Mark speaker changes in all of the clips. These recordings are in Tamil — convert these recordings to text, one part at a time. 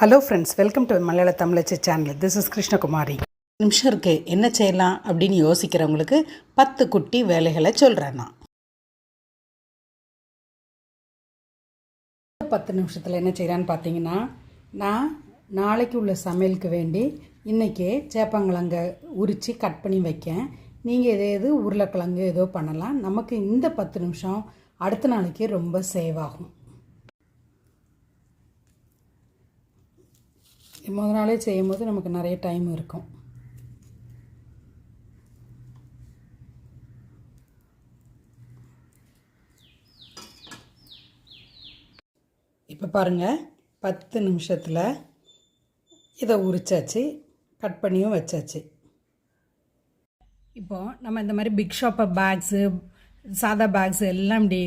Speaker 1: Hello friends welcome to Malayala Tamizhachi channel this is Krishnakumari நிமிஷம் இருக்கு என்ன செய்யலாம் அப்படின்னு யோசிக்கிறவங்களுக்கு பத்து குட்டி வேலைகளை சொல்கிறேன் நான். பத்து நிமிஷத்தில் என்ன செய்கிறான்னு பார்த்தீங்கன்னா நான் நாளைக்கு உள்ள சமையலுக்கு வேண்டி இன்றைக்கே சேப்பங்கிழங்க உரித்து கட் பண்ணி வைக்கேன். நீங்கள் எதே எது உருளைக்கிழங்கு ஏதோ பண்ணலாம். நமக்கு இந்த பத்து நிமிஷம் அடுத்த நாளைக்கு ரொம்ப சேவ் ஆகும். முத நாளே செய்யும்போது நமக்கு நிறைய டைம் இருக்கும். இப்போ பாருங்கள் பத்து நிமிஷத்தில் இதை உரிச்சாச்சு கட் பண்ணியும் வச்சாச்சு. இப்போ நம்ம இந்த மாதிரி பிக் ஷாப்பர் பேக்ஸு சாதா பேக்ஸு எல்லாம் இப்படி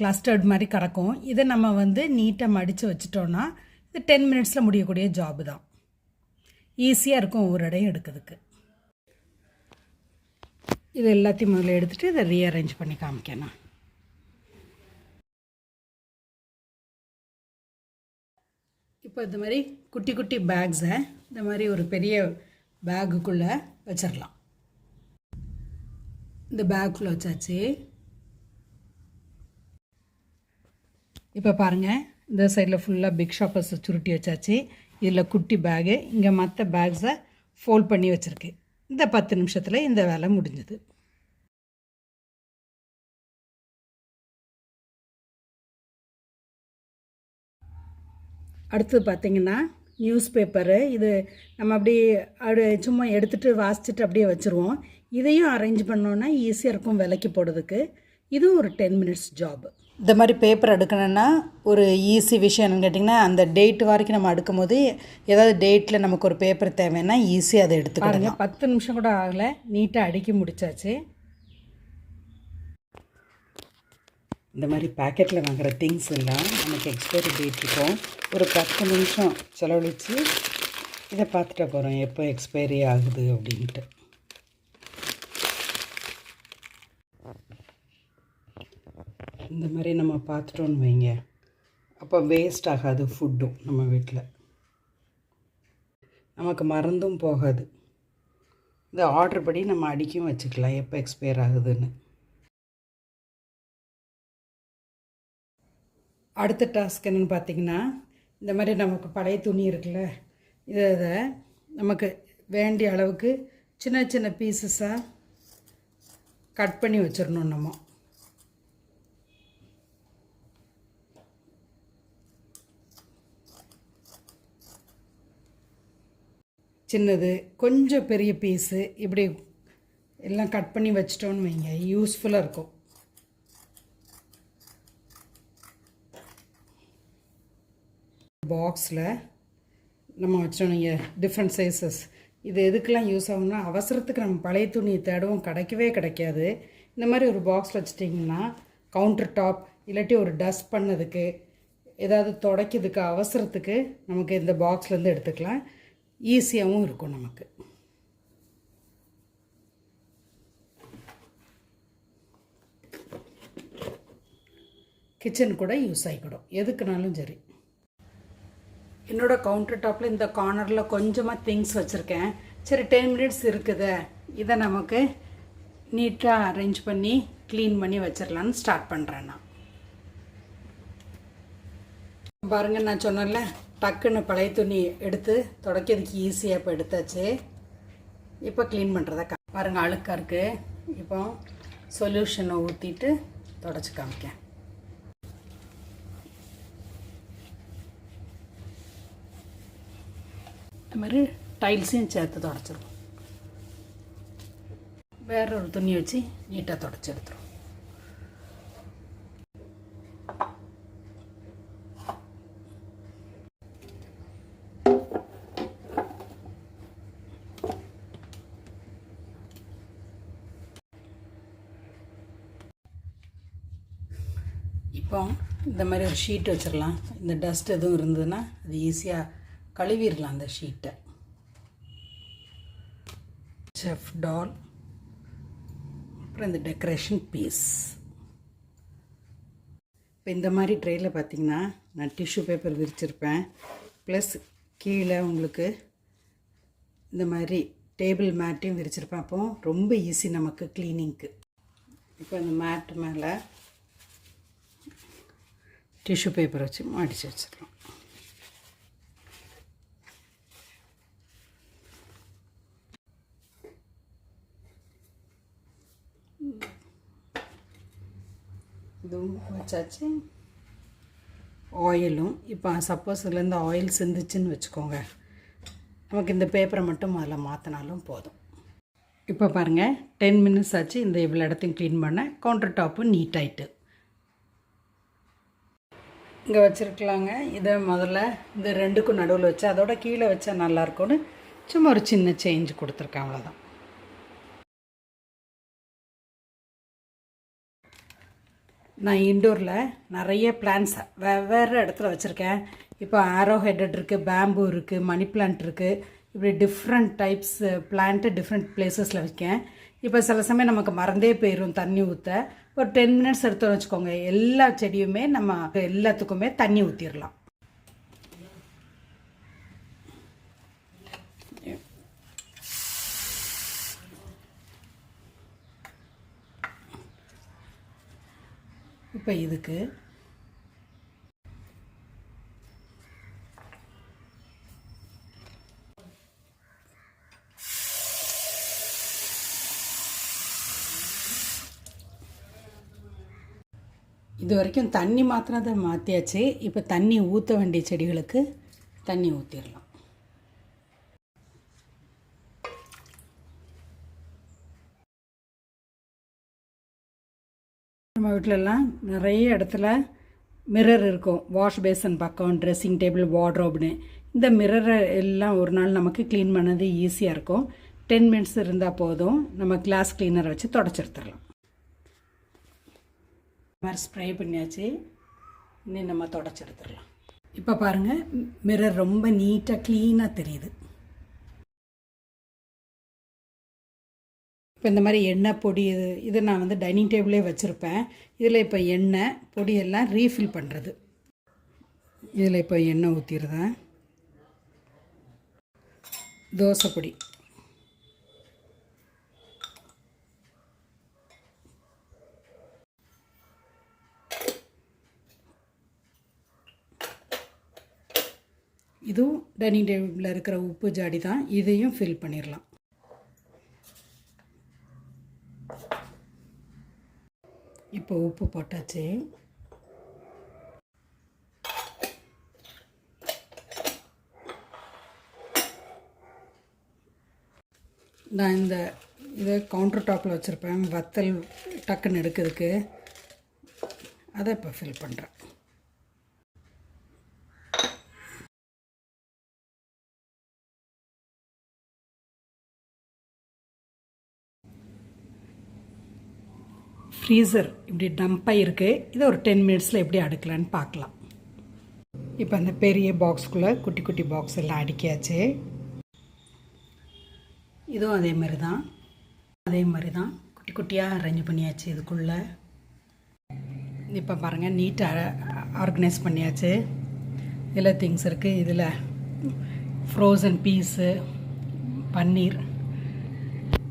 Speaker 1: கிளஸ்டர்ட் மாதிரி கிடக்கும் இதை நம்ம வந்து நீட்டாக மடித்து வச்சிட்டோன்னா இது டென் மினிட்ஸில் முடியக்கூடிய ஜாபு தான். ஈஸியாக இருக்கும் ஒவ்வொரு இடையும் எடுக்கிறதுக்கு. இது எல்லாத்தையும் முதல்ல எடுத்துகிட்டு இதை ரீஅரேஞ்ச் பண்ணி காமிக்கணும் இப்போ இந்த மாதிரி குட்டி குட்டி பேக்ஸை இந்த மாதிரி ஒரு பெரிய பேக்குக்குள்ளே வச்சிடலாம் இந்த பேக்குள்ளே வச்சாச்சு. இப்போ பாருங்கள் இந்த சைடில் ஃபுல்லாக பிக் ஷாப்பர்ஸை சுருட்டி வச்சாச்சு. இதில் குட்டி பேகு இங்கே மற்ற பேக்ஸை ஃபோல்ட் பண்ணி வச்சுருக்கு. இந்த பத்து நிமிஷத்தில் இந்த வேலை முடிஞ்சது. அடுத்தது பார்த்திங்கன்னா நியூஸ் பேப்பரு இது நம்ம அப்படியே அப்படி சும்மா எடுத்துகிட்டு வாசிச்சுட்டு அப்படியே வச்சுருவோம். இதையும் அரேஞ்ச் பண்ணோன்னா ஈஸியாக இருக்கும் விலைக்கு போடுறதுக்கு. இதுவும் ஒரு டென் மினிட்ஸ் ஜாப் இந்த மாதிரி பேப்பர் எடுக்கணும்னா ஒரு ஈஸி விஷயம் என்னன்னு கேட்டிங்கன்னா அந்த டேட் வரைக்கும் நம்ம அடுக்கும் போது ஏதாவது டேட்டில் நமக்கு ஒரு பேப்பர் தேவைன்னா ஈஸியாக அதை எடுத்துக்கிடுங்க பத்து நிமிஷம் கூட ஆகலை. நீட்டாக அடுக்கி முடிச்சாச்சு. இந்த மாதிரி பேக்கெட்டில் வாங்குகிற திங்ஸ் எல்லாம் நமக்கு எக்ஸ்பைரி டேட் இருக்கும். ஒரு பத்து நிமிஷம் செலவழித்து இதை பார்த்துட்டு போகிறோம் எப்போ எக்ஸ்பைரி ஆகுது அப்படின்ட்டு. இந்த மாதிரி நம்ம பார்த்துட்டோன்னு வைங்க. அப்போ வேஸ்ட் ஆகாது ஃபுட்டும் நம்ம வீட்டில். நமக்கு மறந்தும் போகாது. இந்த ஆர்டர் படி நம்ம அடிக்கும் வச்சுக்கலாம் எப்போ எக்ஸ்பயர் ஆகுதுன்னு. அடுத்த டாஸ்க் என்னென்னு பார்த்தீங்கன்னா இந்த மாதிரி நமக்கு பழைய துணி இருக்குல்ல இதை இதை நமக்கு வேண்டிய அளவுக்கு சின்ன சின்ன பீசஸாக கட் பண்ணி வச்சிடணும் நம்ம. சின்னது கொஞ்சம் பெரிய பீஸு இப்படி எல்லாம் கட் பண்ணி வச்சிட்டோன்னு வைங்க. யூஸ்ஃபுல்லாக இருக்கும். பாக்ஸில் நம்ம வச்சோம் டிஃப்ரெண்ட் சைஸஸ் இது எதுக்கெல்லாம் யூஸ் ஆகும்னா அவசரத்துக்கு நம்ம பழைய துணியை தேடவும் கிடைக்கவே கிடைக்காது. இந்த மாதிரி ஒரு பாக்ஸ் வச்சிட்டிங்கன்னா கவுண்டர் டாப் இல்லாட்டி ஒரு டஸ்ட் பண்ணதுக்கு ஏதாவது துடைக்கிறதுக்கு அவசரத்துக்கு நமக்கு இந்த பாக்ஸ்லேருந்து எடுத்துக்கலாம். ஈஸியாகவும் இருக்கும் நமக்கு. கிச்சன் கூட யூஸ் ஆகிக்கிடும். எதுக்குனாலும் சரி. என்னோடய கவுண்டர் டாப்பில் இந்த கார்னரில் கொஞ்சமாக திங்ஸ் வச்சுருக்கேன். சரி டென் மினிட்ஸ் இருக்குது. இதை நமக்கு நீட்டாக அரேஞ்ச் பண்ணி க்ளீன் பண்ணி வச்சிடலான்னு ஸ்டார்ட் பண்ணுறேன் நான். பாருங்கள் நான் சொன்னேன்ல டக்குன்னு பழைய துணி எடுத்து துடைக்கிறதுக்கு ஈஸியாக இப்போ எடுத்தாச்சு. இப்போ க்ளீன் பண்ணுறத கா பாருங்கள் அழுக்காக இருக்குது இப்போ சொல்யூஷனை ஊற்றிட்டு தொடச்சி காமிக்கேன் அது மாதிரி டைல்ஸையும் சேர்த்து தொடச்சிருவோம். வேற ஒரு துணி வச்சு நீட்டாக தொடச்சி எடுத்துருவோம். இப்போ இந்த மாதிரி ஒரு ஷீட் வச்சிடலாம். இந்த டஸ்ட் எதுவும் இருந்ததுன்னா அது ஈஸியாக கழுவிடலாம் அந்த ஷீட்டை செஃப் டால் அப்புறம் இந்த டெக்கரேஷன் பீஸ் இப்போ இந்த மாதிரி ட்ரெயில் பார்த்திங்கன்னா நான் டிஷ்யூ பேப்பர் விரிச்சிருப்பேன். ப்ளஸ் கீழே உங்களுக்கு இந்த மாதிரி டேபிள் மேட்டையும் விரிச்சிருப்பேன். அப்போ ரொம்ப ஈஸி நமக்கு க்ளீனிங்க்கு இப்போ இந்த மேட்டு மேலே டிஷ்யூ பேப்பர் வச்சு மடித்து வச்சிடலாம் இதுவும் வச்சாச்சு. ஆயிலும் இப்போ சப்போஸ் இதுலேருந்து ஆயில் சிந்துச்சுன்னு வச்சுக்கோங்க. நமக்கு இந்த பேப்பரை மட்டும் அதில் மாற்றினாலும் போதும். இப்போ பாருங்கள் டென் மினிட்ஸ் ஆச்சு. இந்த இவ்வளோ இடத்தையும் க்ளீன் பண்ண. கவுண்டர் டாப்பும் நீட்டாயிட்டு. இங்கே வச்சுருக்கலாங்க. இதை முதல்ல இந்த ரெண்டுக்கும் நடுவில் வச்சு அதோட கீழே வச்சா நல்லாயிருக்கும்னு சும்மா ஒரு சின்ன சேஞ்ச் கொடுத்துருக்கேன் அவ்வளோதான் நான் இண்டோரில் நிறைய பிளான்ஸ் வெவ்வேறு இடத்துல வச்சுருக்கேன். இப்போ ஆரோ ஹெட்டட் இருக்குது பேம்பு இருக்குது மணி பிளான்ட் இருக்குது இப்படி டிஃப்ரெண்ட் டைப்ஸ் பிளான்ட்டு டிஃப்ரெண்ட் பிளேசஸில் வைக்கேன். இப்போ சில சமயம் நமக்கு மறந்தே போயிடும் தண்ணி ஊற்ற ஒரு டென் மினிட்ஸ் எடுத்தோம்னு வச்சுக்கோங்க. எல்லா செடியுமே நம்ம எல்லாத்துக்குமே தண்ணி ஊற்றிடலாம் இப்போ இதுக்கு இது வரைக்கும் தண்ணி மாத்திரம் தான் மாற்றியாச்சு இப்போ தண்ணி ஊற்ற வேண்டிய செடிகளுக்கு தண்ணி ஊற்றிடலாம் நம்ம வீட்டிலலாம் நிறைய இடத்துல மிரர் இருக்கும். வாஷ் பேசன் பக்கம் ட்ரெஸ்ஸிங் டேபிள் வார்ட்ரோப்னு இந்த மிரரை எல்லாம் ஒரு நாள் நமக்கு க்ளீன் பண்ணது ஈஸியாக இருக்கும். டென் மினிட்ஸ் இருந்தால் போதும். நம்ம கிளாஸ் கிளீனர் வச்சு தொடச்செடுத்துடலாம் மாதிரி ஸ்ப்ரே பண்ணியாச்சு. இனி நம்ம தொடச்செடுத்துடலாம். இப்போ பாருங்கள் மிரர் ரொம்ப நீட்டாக க்ளீனாக தெரியுது. இப்போ இந்த மாதிரி எண்ணெய் பொடி இது இது நான் வந்து டைனிங் டேபிளே வச்சுருப்பேன். இதில் இப்போ எண்ணெய் பொடியெல்லாம் ரீஃபில் பண்ணுறது இதில் இப்போ எண்ணெய் ஊற்றிடுறேன் தோசை பொடி. இதுவும் டைனிங் டேபிளில் இருக்கிற உப்பு ஜாடி தான். இதையும் ஃபில் பண்ணிடலாம் இப்போ உப்பு போட்டாச்சு. நான் இந்த இதை கவுண்டர் டாப்பில் வச்சுருப்பேன். வத்தல் டக்குன்னு எடுக்கிறதுக்கு. அதை இப்போ ஃபில் பண்ணுறேன் ஃப்ரீசர் இப்படி டம்பாக இருக்குது இதை ஒரு டென் மினிட்ஸில் எப்படி அடுக்கலான்னு பார்க்கலாம். இப்போ அந்த பெரிய பாக்ஸ்குள்ளே குட்டி குட்டி பாக்ஸ் எல்லாம் அடுக்கியாச்சு. இதுவும் அதே மாதிரி தான். அதே மாதிரி தான். குட்டி குட்டியாக அரேஞ்ச் பண்ணியாச்சு இதுக்குள்ளே. இப்போ பாருங்கள் நீட்டாக ஆர்கனைஸ் பண்ணியாச்சு. இதில் திங்ஸ் இருக்குது இதில் ஃப்ரோசன் பீஸு பன்னீர்.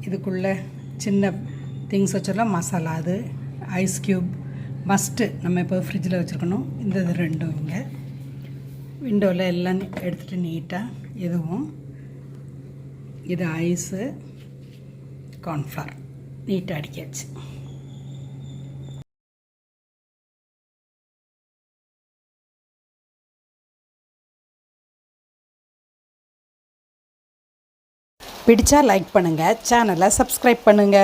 Speaker 1: இதுக்குள்ளே சின்ன திங்ஸ் வச்சிடலாம். மசாலா அது ஐஸ் க்யூப் மஸ்ட்டு நம்ம இப்போ ஃப்ரிட்ஜில் வச்சுருக்கணும். இந்த இது ரெண்டும் இங்கே. விண்டோவில் எல்லாம் எடுத்துகிட்டு நீட்டாக இதுவும் இது ஐஸு கார்ன்ஃப்ளவர் நீட்டாக அடிக்காச்சு பிடிச்சா லைக் பண்ணுங்கள் சேனலை சப்ஸ்கிரைப் பண்ணுங்கள்